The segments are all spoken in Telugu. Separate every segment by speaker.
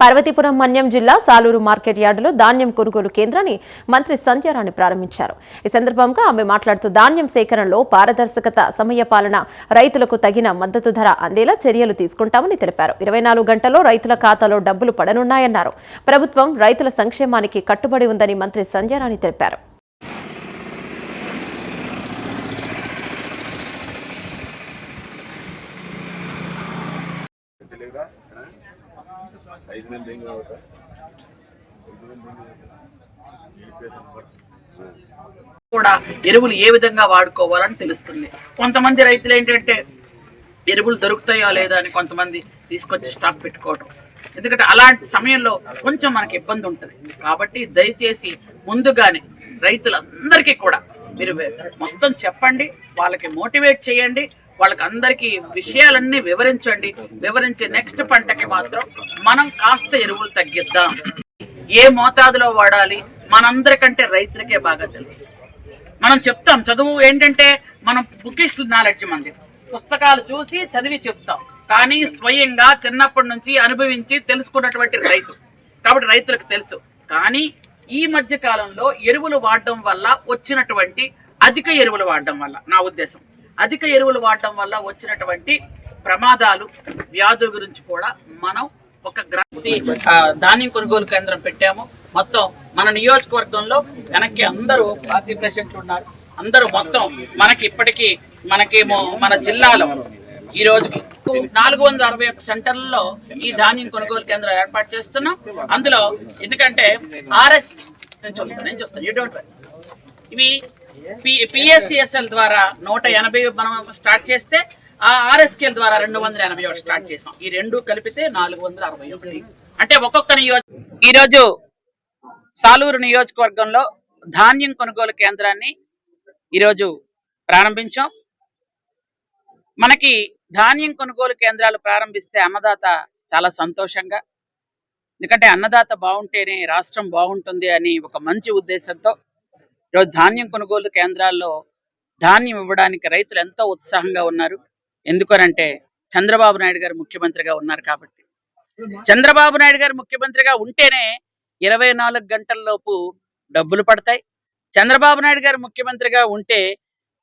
Speaker 1: పార్వతీపురం మన్యం జిల్లా సాలూరు మార్కెట్ యార్డులో ధాన్యం కొనుగోలు కేంద్రాన్ని మంత్రి సంధ్యారాణి ప్రారంభించారు. ఈ సందర్భంగా ఆమె మాట్లాడుతూ ధాన్యం సేకరణలో పారదర్శకత సమయపాలన రైతులకు తగిన మద్దతు ధర అందేలా చర్యలు తీసుకుంటామని తెలిపారు. ఇరవై నాలుగు గంటల్లో రైతుల ఖాతాలో డబ్బులు పడనున్నాయన్నారు. ప్రభుత్వం రైతుల సంక్షేమానికి కట్టుబడి ఉందని మంత్రి సంధ్యారాణి తెలిపారు.
Speaker 2: ఐదు మంది ఏం కావట
Speaker 3: కూడా ఎరువులు ఏ విధంగా వాడుకోవాలని తెలుస్తుంది. కొంతమంది రైతులు ఏంటంటే ఎరువులు దొరుకుతాయో లేదా అని కొంతమంది తీసుకొచ్చి స్టాక్ పెట్టుకోవటం. ఎందుకంటే అలాంటి సమయంలో కొంచెం మనకి ఇబ్బంది ఉంటుంది. కాబట్టి దయచేసి ముందుగానే రైతులందరికీ కూడా మీరు మొత్తం చెప్పండి వాళ్ళకి మోటివేట్ చేయండి వాళ్ళకి అందరికీ విషయాలన్నీ వివరించండి. వివరించి నెక్స్ట్ పంటకి మాత్రం మనం కాస్త ఎరువులు తగ్గిద్దాం. ఏ మోతాదులో వాడాలి? మనందరికంటే రైతులకే బాగా తెలుసు. మనం చెప్తాం చదువు ఏంటంటే మనం బుకిష్ నాలెడ్జ్ మంది. పుస్తకాలు చూసి చదివి చెప్తాం. కానీ స్వయంగా చిన్నప్పటి నుంచి అనుభవించి తెలుసుకున్నటువంటి రైతు. కాబట్టి రైతులకు తెలుసు. కానీ ఈ మధ్య కాలంలో ఎరువులు వాడడం వల్ల వచ్చినటువంటి అధిక ఎరువులు వాడడం వల్ల నా ఉద్దేశం. అధిక ఎరువులు వాడడం వల్ల వచ్చినటువంటి ప్రమాదాలు వ్యాధుల గురించి కూడా మనం ఒక గ్రాంతి ధాన్యం కొనుగోలు కేంద్రం పెట్టాము. మొత్తం మన నియోజకవర్గంలో వెనక్కి అందరూ పార్టీ ప్రెసిడెంట్లు ఉన్నారు. అందరూ మొత్తం మనకి ఇప్పటికీ మనకేమో మన జిల్లాలో ఈ రోజుకి నాలుగు వందల అరవై ఒక్క సెంటర్లలో ఈ ధాన్యం కొనుగోలు కేంద్రం ఏర్పాటు చేస్తున్నాం. అందులో ఎందుకంటే ఆర్ఎస్ నేను చూస్తాను నేను చూస్తాను. యూ డోంట్ ఇవి పిఎస్సిఎస్ఎల్ ద్వారా నూట ఎనభై మనం స్టార్ట్ చేస్తే ఆ ఆర్ఎస్కేల్ ద్వారా రెండు వందల ఎనభై ఒకటి స్టార్ట్ చేసాం. ఈ రెండు కలిపితే నాలుగు వందల అరవై ఒకటి. అంటే ఒక్కొక్క నియోజక ఈరోజు సాలూరు నియోజకవర్గంలో ధాన్యం కొనుగోలు కేంద్రాన్ని ఈరోజు ప్రారంభించాం. మనకి ధాన్యం కొనుగోలు కేంద్రాలు ప్రారంభిస్తే అన్నదాత చాలా సంతోషంగా ఎందుకంటే అన్నదాత బాగుంటేనే రాష్ట్రం బాగుంటుంది అని ఒక మంచి ఉద్దేశంతో ఈరోజు ధాన్యం కొనుగోలు కేంద్రాల్లో ధాన్యం ఇవ్వడానికి రైతులు ఎంతో ఉత్సాహంగా ఉన్నారు. ఎందుకనంటే చంద్రబాబు నాయుడు గారు ముఖ్యమంత్రిగా ఉన్నారు కాబట్టి. చంద్రబాబు నాయుడు గారు ముఖ్యమంత్రిగా ఉంటేనే ఇరవై నాలుగు గంటల్లోపు డబ్బులు పడతాయి. చంద్రబాబు నాయుడు గారు ముఖ్యమంత్రిగా ఉంటే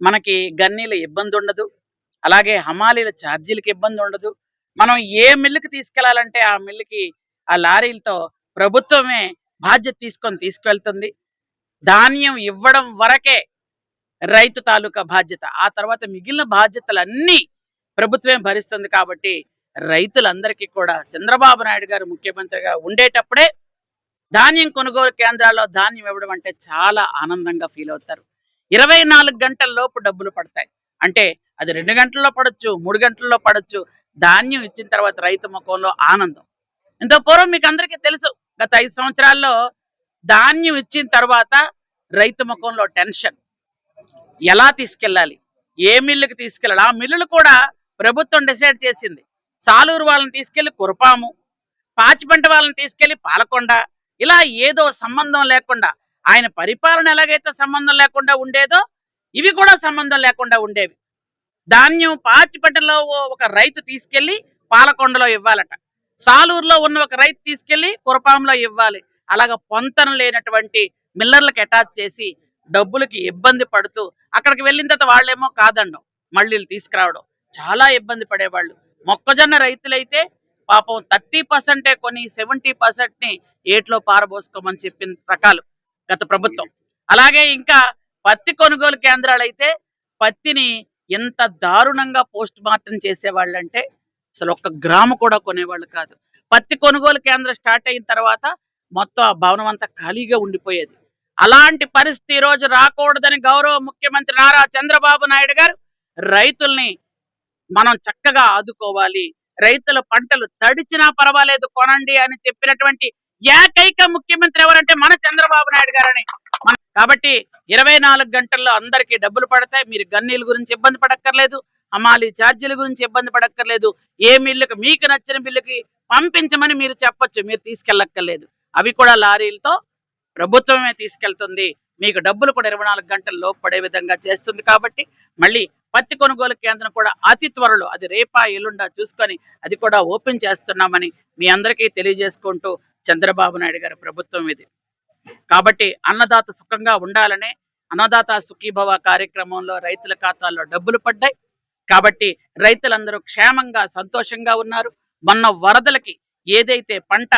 Speaker 3: మనకి గన్నీల ఇబ్బంది ఉండదు. అలాగే హమాలీల ఛార్జీలకు ఇబ్బంది ఉండదు. మనం ఏ మిల్లుకి తీసుకెళ్ళాలంటే ఆ మిల్లుకి ఆ లారీలతో ప్రభుత్వమే బాధ్యత తీసుకొని తీసుకెళ్తుంది. ధాన్యం ఇవ్వడం వరకే రైతు తాలూకా బాధ్యత. ఆ తర్వాత మిగిలిన బాధ్యతలన్నీ ప్రభుత్వమే భరిస్తుంది కాబట్టి రైతులందరికీ కూడా చంద్రబాబు నాయుడు గారు ముఖ్యమంత్రిగా ఉండేటప్పుడే ధాన్యం కొనుగోలు కేంద్రాల్లో ధాన్యం ఇవ్వడం అంటే చాలా ఆనందంగా ఫీల్ అవుతారు. ఇరవై నాలుగు గంటల లోపు డబ్బులు పడతాయి. అంటే అది రెండు గంటల్లో పడచ్చు మూడు గంటల్లో పడచ్చు. ధాన్యం ఇచ్చిన తర్వాత రైతు ముఖంలో ఆనందం. ఇంత పూర్వం మీకు అందరికీ తెలుసు గత ఐదు సంవత్సరాల్లో ధాన్యం ఇచ్చిన తర్వాత రైతు ముఖంలో టెన్షన్. ఎలా తీసుకెళ్ళాలి? ఏ మిల్లుకి తీసుకెళ్ళాలి? ఆ మిల్లులు కూడా ప్రభుత్వం డిసైడ్ చేసింది. సాలూరు వాళ్ళని తీసుకెళ్ళి కురపాము. పాచిపంట వాళ్ళని తీసుకెళ్ళి పాలకొండ. ఇలా ఏదో సంబంధం లేకుండా ఆయన పరిపాలన ఎలాగైతే సంబంధం లేకుండా ఉండేదో ఇవి కూడా సంబంధం లేకుండా ఉండేవి. ధాన్యం పాచిపంటలో ఒక రైతు తీసుకెళ్ళి పాలకొండలో ఇవ్వాలట. సాలూరులో ఉన్న ఒక రైతు తీసుకెళ్ళి కురపాంలో ఇవ్వాలి. అలాగ పొంతన లేనటువంటి మిల్లర్లకు అటాచ్ చేసి డబ్బులకి ఇబ్బంది పడుతూ అక్కడికి వెళ్ళిన తర్వాత వాళ్ళేమో కాదండం మళ్ళీ తీసుకురావడం. చాలా ఇబ్బంది పడేవాళ్ళు. మొక్కజొన్న రైతులైతే పాపం థర్టీ పర్సెంటే కొని సెవెంటీ పర్సెంట్ని ఏట్లో పారబోసుకోమని చెప్పిన రకాలు గత ప్రభుత్వం. అలాగే ఇంకా పత్తి కొనుగోలు కేంద్రాలు అయితే పత్తిని ఎంత దారుణంగా పోస్ట్ మార్టం చేసేవాళ్ళంటే అసలు ఒక్క గ్రాము కూడా కొనేవాళ్ళు కాదు. పత్తి కొనుగోలు కేంద్రం స్టార్ట్ అయిన తర్వాత మొత్తం ఆ భవనం అంతా ఖాళీగా ఉండిపోయేది. అలాంటి పరిస్థితి రోజు రాకూడదని గౌరవ ముఖ్యమంత్రి నారా చంద్రబాబు నాయుడు గారు రైతుల్ని మనం చక్కగా ఆదుకోవాలి. రైతుల పంటలు తడిచినా పర్వాలేదు కొనండి అని చెప్పినటువంటి ఏకైక ముఖ్యమంత్రి ఎవరంటే మన చంద్రబాబు నాయుడు గారని. కాబట్టి ఇరవై నాలుగు గంటల్లో అందరికీ డబ్బులు పడతాయి. మీరు గన్నీల గురించి ఇబ్బంది పడక్కర్లేదు అమాలి ఛార్జీల గురించి ఇబ్బంది పడక్కర్లేదు. ఏ మిల్లుకి మీకు నచ్చిన బిల్లుకి పంపించమని మీరు చెప్పొచ్చు. మీరు తీసుకెళ్ళక్కర్లేదు. అవి కూడా లారీలతో ప్రభుత్వమే తీసుకెళ్తుంది. మీకు డబ్బులు కూడా ఇరవై నాలుగు గంటల లోపు పడే విధంగా చేస్తుంది కాబట్టి మళ్ళీ పత్తి కొనుగోలు కేంద్రం కూడా అతి త్వరలో అది రేపా ఎల్లుండా చూసుకొని అది కూడా ఓపెన్ చేస్తున్నామని మీ అందరికీ తెలియజేసుకుంటూ చంద్రబాబు నాయుడు గారి ప్రభుత్వం ఇది. కాబట్టి అన్నదాత సుఖంగా ఉండాలనే అన్నదాత సుఖీభవ కార్యక్రమంలో రైతుల ఖాతాల్లో డబ్బులు పడ్డాయి. కాబట్టి రైతులందరూ క్షేమంగా సంతోషంగా ఉన్నారు. మొన్న వరదలకి ఏదైతే పంట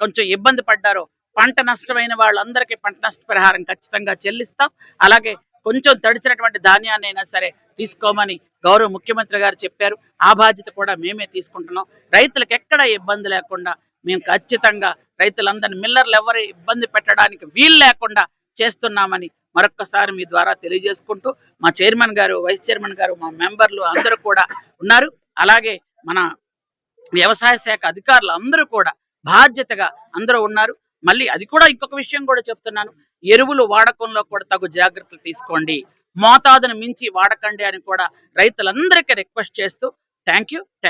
Speaker 3: కొంచెం ఇబ్బంది పడ్డారో పంట నష్టమైన వాళ్ళందరికీ పంట నష్టపరిహారం ఖచ్చితంగా చెల్లిస్తాం. అలాగే కొంచెం తడిచినటువంటి ధాన్యాన్ని అయినా సరే తీసుకోమని గౌరవ ముఖ్యమంత్రి గారు చెప్పారు. ఆ బాధ్యత కూడా మేమే తీసుకుంటున్నాం. రైతులకు ఎక్కడ ఇబ్బంది లేకుండా మేము ఖచ్చితంగా రైతులందరినీ మిల్లర్లు ఎవరు ఇబ్బంది పెట్టడానికి వీలు లేకుండా చేస్తున్నామని మరొక్కసారి మీ ద్వారా తెలియజేసుకుంటూ మా చైర్మన్ గారు వైస్ చైర్మన్ గారు మా మెంబర్లు అందరూ కూడా ఉన్నారు. అలాగే మన వ్యవసాయ శాఖ అధికారులు అందరూ కూడా బాధ్యతగా అందరూ ఉన్నారు. మళ్ళీ అది కూడా ఇంకొక విషయం కూడా చెప్తున్నాను. ఎరువులు వాడకంలో కూడా తగు జాగ్రత్తలు తీసుకోండి. మోతాదును మించి వాడకండి అని కూడా రైతులందరికీ రిక్వెస్ట్ చేస్తూ థ్యాంక్ యూ థ్యాంక్